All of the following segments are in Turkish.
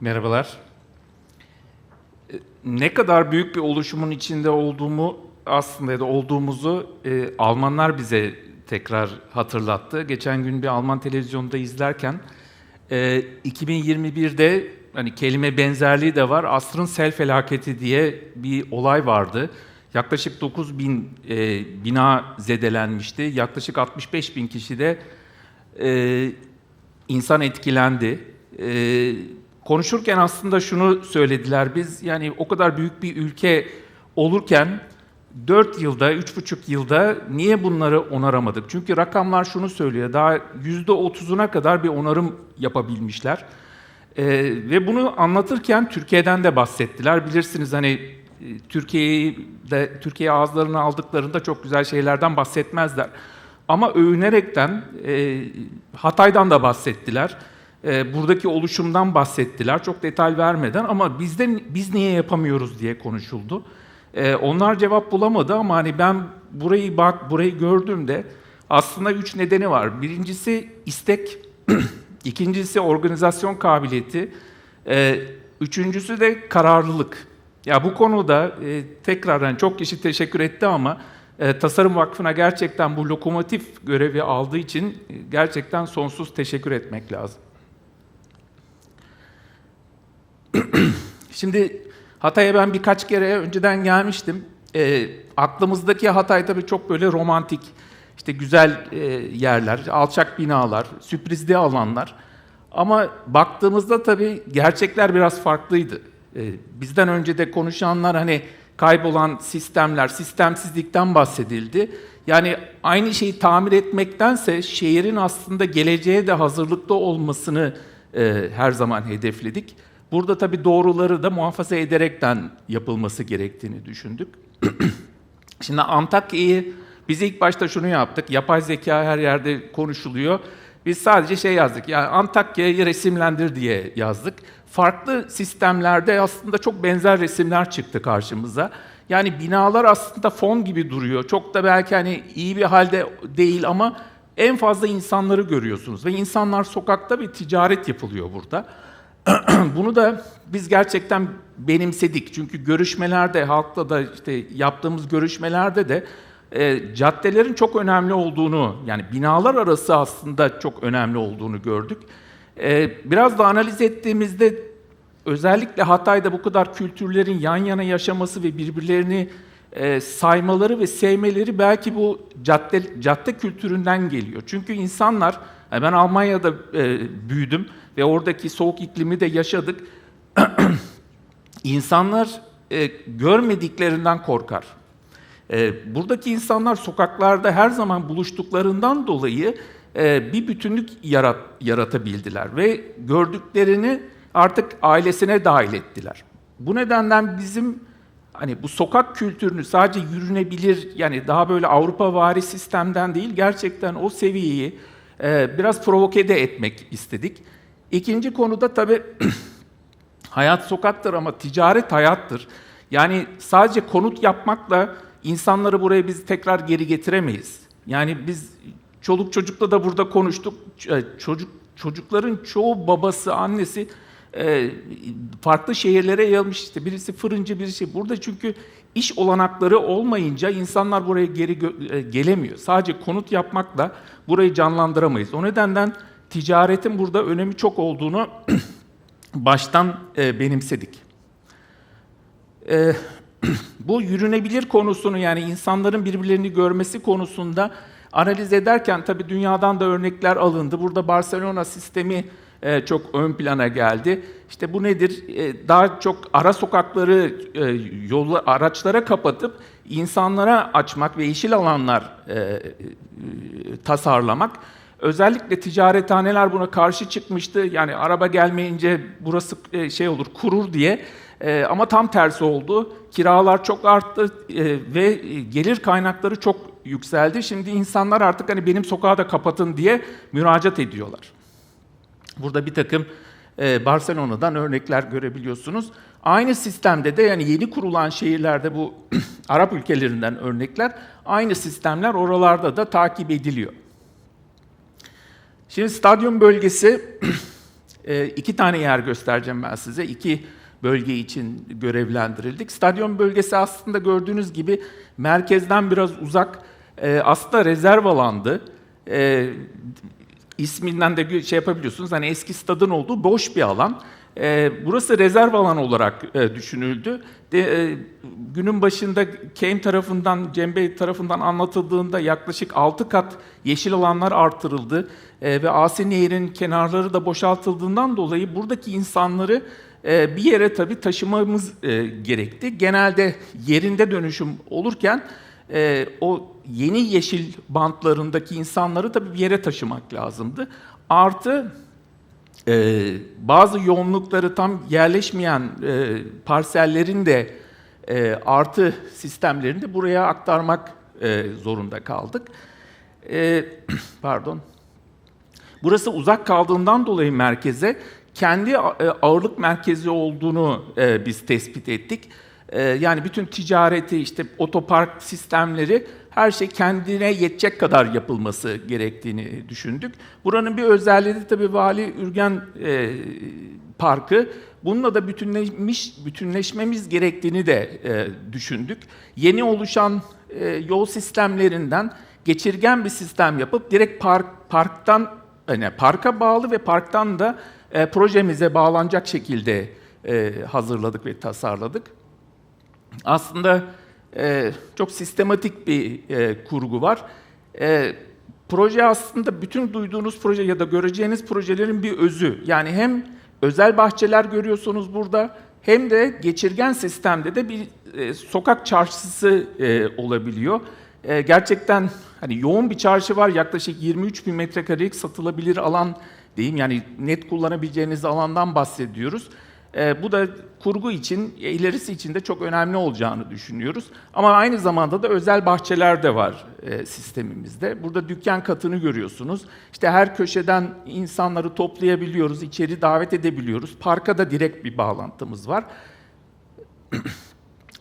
Merhabalar. E, Ne kadar büyük bir oluşumun içinde olduğumu aslında ya da olduğumuzu e, Almanlar bize tekrar hatırlattı. Geçen gün bir Alman televizyonda izlerken e, 2021'de hani kelime benzerliği de var. Asrın sel felaketi diye bir olay vardı. Yaklaşık 9 bin e, bina zedelenmişti. Yaklaşık 65 bin kişi de e, insan etkilendi. E, konuşurken aslında şunu söylediler biz yani o kadar büyük bir ülke olurken 4 yılda, 3,5 yılda niye bunları onaramadık? Çünkü rakamlar şunu söylüyor, daha %30'una kadar bir onarım yapabilmişler. Ee, ve bunu anlatırken Türkiye'den de bahsettiler. Bilirsiniz hani e, Türkiye'yi de Türkiye ağızlarına aldıklarında çok güzel şeylerden bahsetmezler. Ama övünerekten e, Hatay'dan da bahsettiler. E, buradaki oluşumdan bahsettiler. Çok detay vermeden ama bizde biz niye yapamıyoruz diye konuşuldu. E, onlar cevap bulamadı ama hani ben burayı bak burayı gördüğümde aslında üç nedeni var. Birincisi istek, ikincisi organizasyon kabiliyeti, e, üçüncüsü de kararlılık. Ya bu konuda e, tekrar hani çok kişi teşekkür etti ama e, Tasarım Vakfı'na gerçekten bu lokomotif görevi aldığı için e, gerçekten sonsuz teşekkür etmek lazım. Şimdi Hatay'a ben birkaç kere önceden gelmiştim. E, aklımızdaki Hatay tabii çok böyle romantik, işte güzel e, yerler, alçak binalar, sürprizli alanlar. Ama baktığımızda tabii gerçekler biraz farklıydı. E, bizden önce de konuşanlar hani kaybolan sistemler, sistemsizlikten bahsedildi. Yani aynı şeyi tamir etmektense şehrin aslında geleceğe de hazırlıklı olmasını e, her zaman hedefledik. Burada tabii doğruları da muhafaza ederekten yapılması gerektiğini düşündük. Şimdi Antakya'yı biz ilk başta şunu yaptık. Yapay zeka her yerde konuşuluyor. Biz sadece şey yazdık. Yani Antakya'yı resimlendir diye yazdık. Farklı sistemlerde aslında çok benzer resimler çıktı karşımıza. Yani binalar aslında fon gibi duruyor. Çok da belki hani iyi bir halde değil ama en fazla insanları görüyorsunuz ve insanlar sokakta bir ticaret yapılıyor burada. Bunu da biz gerçekten benimsedik. Çünkü görüşmelerde, halkla da işte yaptığımız görüşmelerde de e, caddelerin çok önemli olduğunu, yani binalar arası aslında çok önemli olduğunu gördük. E, biraz da analiz ettiğimizde özellikle Hatay'da bu kadar kültürlerin yan yana yaşaması ve birbirlerini e, saymaları ve sevmeleri belki bu cadde cadde kültüründen geliyor. Çünkü insanlar, yani ben Almanya'da e, büyüdüm ve oradaki soğuk iklimi de yaşadık. İnsanlar e, görmediklerinden korkar. E, buradaki insanlar sokaklarda her zaman buluştuklarından dolayı e, bir bütünlük yarat, yaratabildiler ve gördüklerini artık ailesine dahil ettiler. Bu nedenden bizim hani bu sokak kültürünü sadece yürünebilir yani daha böyle Avrupa vari sistemden değil gerçekten o seviyeyi e, biraz provoke de etmek istedik. İkinci konuda tabii hayat sokaktır ama ticaret hayattır. Yani sadece konut yapmakla insanları buraya biz tekrar geri getiremeyiz. Yani biz çoluk çocukla da burada konuştuk. Ç- Çocuk çocukların çoğu babası, annesi e, farklı şehirlere yayılmış işte. Birisi fırıncı, birisi burada çünkü iş olanakları olmayınca insanlar buraya geri e, gelemiyor. Sadece konut yapmakla burayı canlandıramayız. O nedenden ticaretin burada önemi çok olduğunu baştan e, benimsedik. E, bu yürünebilir konusunu yani insanların birbirlerini görmesi konusunda analiz ederken tabii dünyadan da örnekler alındı. Burada Barcelona sistemi e, çok ön plana geldi. İşte bu nedir? E, daha çok ara sokakları e, yolu araçlara kapatıp insanlara açmak ve yeşil alanlar e, tasarlamak. Özellikle ticarethaneler buna karşı çıkmıştı. Yani araba gelmeyince burası şey olur, kurur diye. Ama tam tersi oldu. Kiralar çok arttı ve gelir kaynakları çok yükseldi. Şimdi insanlar artık hani benim sokağı da kapatın diye müracaat ediyorlar. Burada bir takım e, Barcelona'dan örnekler görebiliyorsunuz. Aynı sistemde de yani yeni kurulan şehirlerde bu Arap ülkelerinden örnekler, aynı sistemler oralarda da takip ediliyor. Şimdi stadyum bölgesi e, iki tane yer göstereceğim ben size. İki bölge için görevlendirildik. Stadyum bölgesi aslında gördüğünüz gibi merkezden biraz uzak, e, aslında rezerv alandı. E, isminden de gö- şey yapabiliyorsunuz. Hani eski stadın olduğu boş bir alan. Ee, burası rezerv alan olarak e, düşünüldü. De, e, günün başında Kane tarafından, Cem Bey tarafından anlatıldığında yaklaşık 6 kat yeşil alanlar artırıldı. E, ve Asi Nehir'in kenarları da boşaltıldığından dolayı buradaki insanları e, bir yere tabii taşımamız e, gerekti. Genelde yerinde dönüşüm olurken e, o yeni yeşil bantlarındaki insanları tabii bir yere taşımak lazımdı. Artı e, bazı yoğunlukları tam yerleşmeyen e, parsellerin de e, artı sistemlerini de buraya aktarmak e, zorunda kaldık. E, pardon. Burası uzak kaldığından dolayı merkeze kendi e, ağırlık merkezi olduğunu e, biz tespit ettik. E, yani bütün ticareti, işte otopark sistemleri her şey kendine yetecek kadar yapılması gerektiğini düşündük. Buranın bir özelliği de tabii Vali Ürgen e, Parkı. Bununla da bütünleşmiş, bütünleşmemiz gerektiğini de e, düşündük. Yeni oluşan e, yol sistemlerinden geçirgen bir sistem yapıp direkt park, parktan yani parka bağlı ve parktan da e, projemize bağlanacak şekilde e, hazırladık ve tasarladık. Aslında e, çok sistematik bir e, kurgu var. E, proje aslında bütün duyduğunuz proje ya da göreceğiniz projelerin bir özü. Yani hem özel bahçeler görüyorsunuz burada hem de geçirgen sistemde de bir e, sokak çarşısı e, olabiliyor. E, gerçekten hani yoğun bir çarşı var. Yaklaşık 23 bin metrekarelik satılabilir alan diyeyim. Yani net kullanabileceğiniz alandan bahsediyoruz. E, bu da kurgu için, e, ilerisi için de çok önemli olacağını düşünüyoruz. Ama aynı zamanda da özel bahçeler de var e, sistemimizde. Burada dükkan katını görüyorsunuz. İşte her köşeden insanları toplayabiliyoruz, içeri davet edebiliyoruz. Parka da direkt bir bağlantımız var.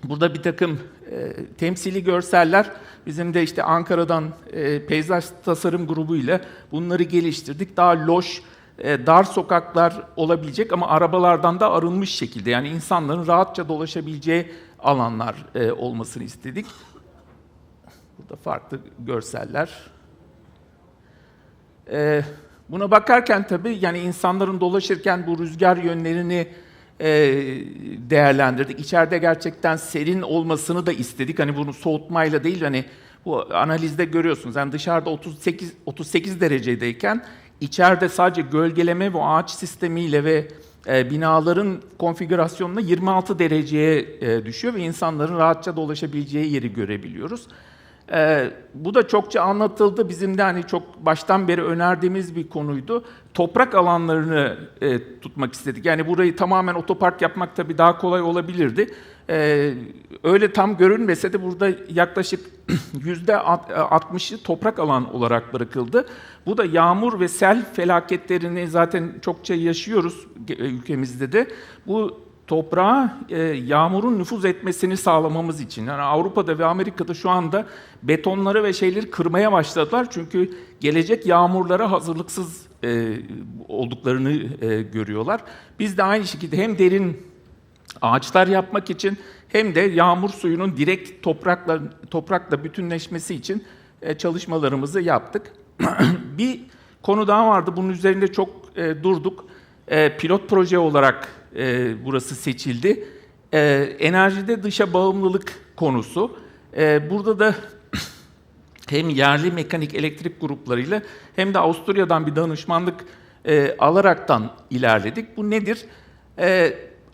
Burada bir takım e, temsili görseller, bizim de işte Ankara'dan e, peyzaj tasarım grubuyla bunları geliştirdik. Daha loş, dar sokaklar olabilecek ama arabalardan da arınmış şekilde yani insanların rahatça dolaşabileceği alanlar e, olmasını istedik. Burada farklı görseller. E, buna bakarken tabii yani insanların dolaşırken bu rüzgar yönlerini e, değerlendirdik. İçeride gerçekten serin olmasını da istedik. Hani bunu soğutmayla değil hani bu analizde görüyorsunuz. Yani dışarıda 38 38 derecedeyken içeride sadece gölgeleme ve ağaç sistemiyle ve e, binaların konfigürasyonuna 26 dereceye e, düşüyor ve insanların rahatça dolaşabileceği yeri görebiliyoruz. E, bu da çokça anlatıldı. Bizim de hani çok baştan beri önerdiğimiz bir konuydu. Toprak alanlarını e, tutmak istedik. Yani burayı tamamen otopark yapmak tabii daha kolay olabilirdi. E, öyle tam görünmese de burada yaklaşık yüzde 60'ı toprak alan olarak bırakıldı. Bu da yağmur ve sel felaketlerini zaten çokça yaşıyoruz e, ülkemizde de. Bu toprağa e, yağmurun nüfuz etmesini sağlamamız için. Yani Avrupa'da ve Amerika'da şu anda betonları ve şeyleri kırmaya başladılar. Çünkü gelecek yağmurlara hazırlıksız e, olduklarını e, görüyorlar. Biz de aynı şekilde hem derin ağaçlar yapmak için hem de yağmur suyunun direkt toprakla toprakla bütünleşmesi için e, çalışmalarımızı yaptık. bir konu daha vardı. Bunun üzerinde çok e, durduk. E, pilot proje olarak burası seçildi. Enerjide dışa bağımlılık konusu. Burada da hem yerli mekanik elektrik gruplarıyla hem de Avusturya'dan bir danışmanlık e, alaraktan ilerledik. Bu nedir?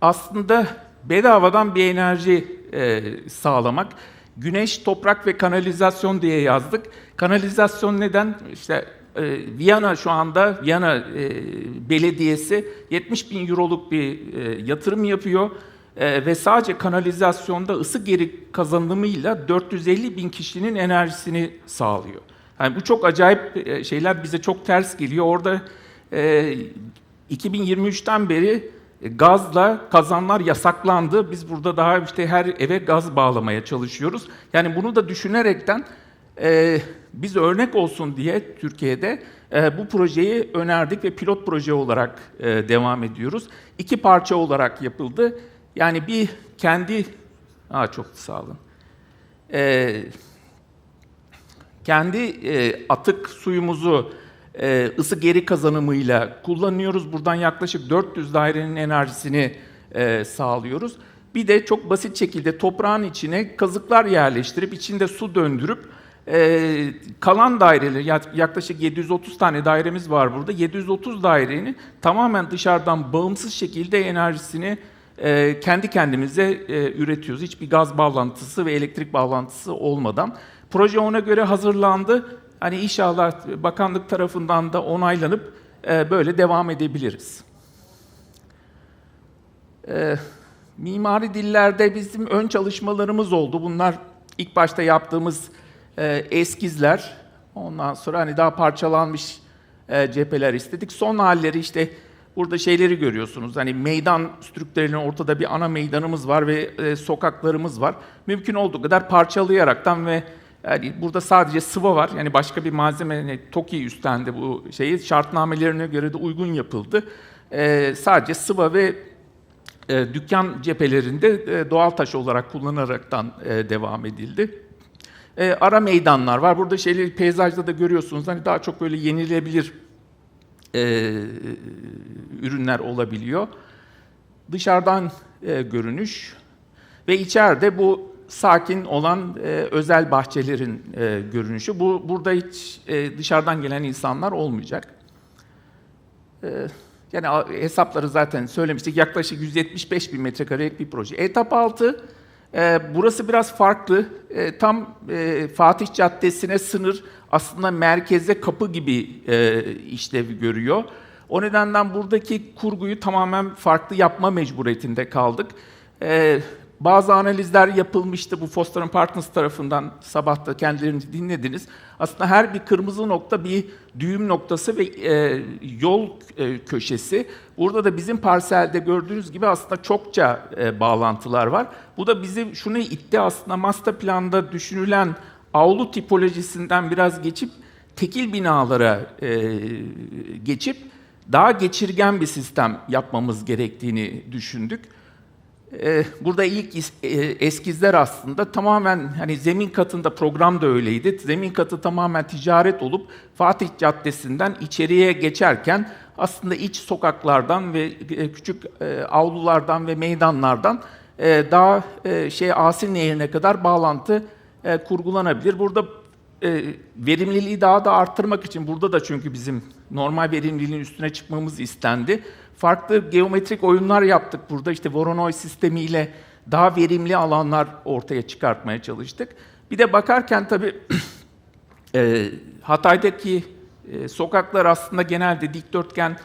Aslında bedavadan bir enerji e, sağlamak. Güneş, toprak ve kanalizasyon diye yazdık. Kanalizasyon neden? İşte e, Viyana şu anda, Viyana e, Belediyesi 70 bin euroluk bir e, yatırım yapıyor. E, ve sadece kanalizasyonda ısı geri kazanımıyla 450 bin kişinin enerjisini sağlıyor. Yani bu çok acayip e, şeyler bize çok ters geliyor. Orada e, 2023'ten beri gazla kazanlar yasaklandı. Biz burada daha işte her eve gaz bağlamaya çalışıyoruz. Yani bunu da düşünerekten e, biz örnek olsun diye Türkiye'de e, bu projeyi önerdik ve pilot proje olarak e, devam ediyoruz. İki parça olarak yapıldı. Yani bir kendi... Aa, çok sağ olun. E, kendi e, atık suyumuzu e, ısı geri kazanımıyla kullanıyoruz. Buradan yaklaşık 400 dairenin enerjisini e, sağlıyoruz. Bir de çok basit şekilde toprağın içine kazıklar yerleştirip içinde su döndürüp e, kalan daireleri yak- yaklaşık 730 tane dairemiz var burada. 730 dairenin tamamen dışarıdan bağımsız şekilde enerjisini e, kendi kendimize e, üretiyoruz. Hiçbir gaz bağlantısı ve elektrik bağlantısı olmadan. Proje ona göre hazırlandı. Hani inşallah bakanlık tarafından da onaylanıp e, böyle devam edebiliriz. E, mimari dillerde bizim ön çalışmalarımız oldu. Bunlar ilk başta yaptığımız e, eskizler. Ondan sonra hani daha parçalanmış e, cepheler istedik. Son halleri işte burada şeyleri görüyorsunuz. Hani meydan strüktürlerinin ortada bir ana meydanımız var ve e, sokaklarımız var. Mümkün olduğu kadar parçalayaraktan ve yani burada sadece sıva var. Yani başka bir malzeme, yani TOKİ üstlendi bu şeyi. Şartnamelerine göre de uygun yapıldı. E, sadece sıva ve e, dükkan cephelerinde e, doğal taş olarak kullanaraktan e, devam edildi. E, ara meydanlar var. Burada şeyleri peyzajda da görüyorsunuz. Hani daha çok böyle yenilebilir e, ürünler olabiliyor. Dışarıdan e, görünüş ve içeride bu sakin olan e, özel bahçelerin e, görünüşü. Bu burada hiç e, dışarıdan gelen insanlar olmayacak. E, yani hesapları zaten söylemiştik. Yaklaşık 175 bin metrekarelik bir proje. Etap 6, e, burası biraz farklı. E, tam e, Fatih Caddesi'ne sınır aslında merkeze kapı gibi e, işlevi görüyor. O nedenden buradaki kurguyu tamamen farklı yapma mecburiyetinde kaldık. E, bazı analizler yapılmıştı bu Foster Partners tarafından sabah da kendilerini dinlediniz. Aslında her bir kırmızı nokta bir düğüm noktası ve e, yol e, köşesi. Burada da bizim parselde gördüğünüz gibi aslında çokça e, bağlantılar var. Bu da bizi şunu itti aslında master planda düşünülen avlu tipolojisinden biraz geçip tekil binalara e, geçip daha geçirgen bir sistem yapmamız gerektiğini düşündük. Ee, Burada ilk e, eskizler aslında tamamen hani zemin katında program da öyleydi. Zemin katı tamamen ticaret olup Fatih Caddesi'nden içeriye geçerken aslında iç sokaklardan ve e, küçük e, avlulardan ve meydanlardan daha şey Asil Nehri'ne kadar bağlantı kurgulanabilir. Burada e, verimliliği daha da arttırmak için burada da çünkü bizim normal verimliliğin üstüne çıkmamız istendi. Farklı geometrik oyunlar yaptık burada. İşte Voronoi sistemiyle daha verimli alanlar ortaya çıkartmaya çalıştık. Bir de bakarken tabii e, Hatay'daki e, sokaklar aslında genelde dikdörtgen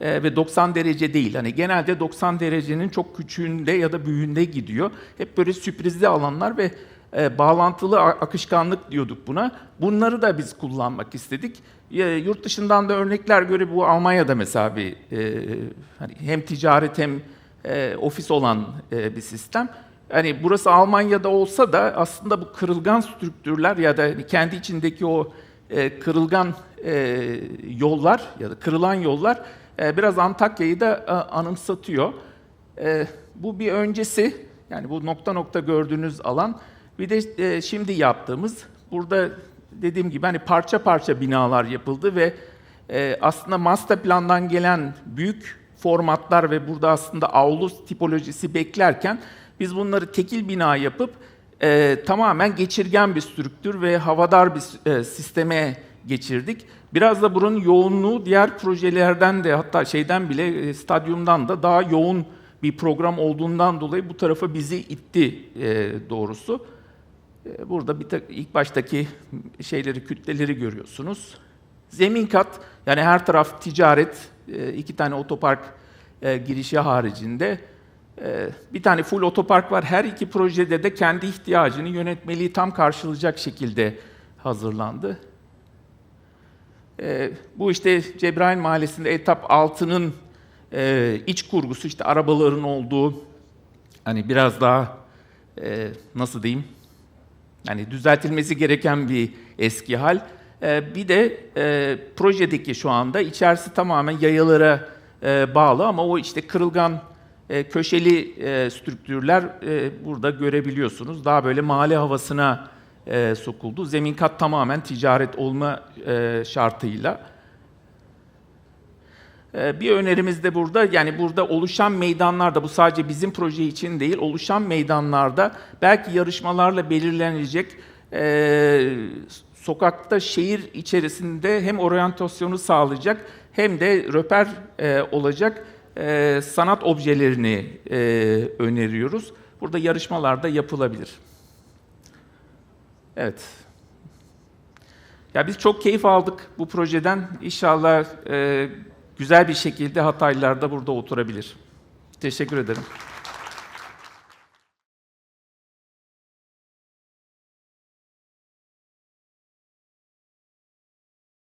e, ve 90 derece değil. Hani genelde 90 derecenin çok küçüğünde ya da büyüğünde gidiyor. Hep böyle sürprizli alanlar ve e, bağlantılı akışkanlık diyorduk buna. Bunları da biz kullanmak istedik. E, yurt dışından da örnekler göre bu Almanya'da mesela bir e, hani hem ticaret hem e, ofis olan e, bir sistem. Hani burası Almanya'da olsa da aslında bu kırılgan strüktürler ya da hani kendi içindeki o e, kırılgan e, yollar ya da kırılan yollar e, biraz Antakya'yı da e, anımsatıyor. E, bu bir öncesi, yani bu nokta nokta gördüğünüz alan. Bir de e, şimdi yaptığımız, burada dediğim gibi hani parça parça binalar yapıldı ve e, aslında master plandan gelen büyük formatlar ve burada aslında avlu tipolojisi beklerken biz bunları tekil bina yapıp e, tamamen geçirgen bir strüktür ve havadar bir e, sisteme geçirdik. Biraz da buranın yoğunluğu diğer projelerden de hatta şeyden bile e, stadyumdan da daha yoğun bir program olduğundan dolayı bu tarafa bizi itti e, doğrusu. E, Burada bir ilk baştaki şeyleri, kütleleri görüyorsunuz. Zemin kat, yani her taraf ticaret, e, iki tane otopark e, girişi haricinde. e, Bir tane full otopark var. Her iki projede de kendi ihtiyacını yönetmeliği tam karşılayacak şekilde hazırlandı. Bu işte Cebrail Mahallesi'nde etap 6'nın e, iç kurgusu, işte arabaların olduğu, hani biraz daha nasıl diyeyim, yani düzeltilmesi gereken bir eski hal. E, bir de e, projedeki şu anda içerisi tamamen yayalara e, bağlı ama o işte kırılgan e, köşeli e, strüktürler burada görebiliyorsunuz. Daha böyle mahalle havasına sokuldu. Zemin kat tamamen ticaret olma e, şartıyla. E, Bir önerimiz de burada, yani burada oluşan meydanlarda, bu sadece bizim proje için değil, oluşan meydanlarda belki yarışmalarla belirlenecek e, sokakta şehir içerisinde hem oryantasyonu sağlayacak hem de röper e, olacak e, sanat objelerini e, öneriyoruz. Burada yarışmalarda yapılabilir. Evet. Ya biz çok keyif aldık bu projeden. İnşallah e, güzel bir şekilde Hataylılar da burada oturabilir. Teşekkür ederim.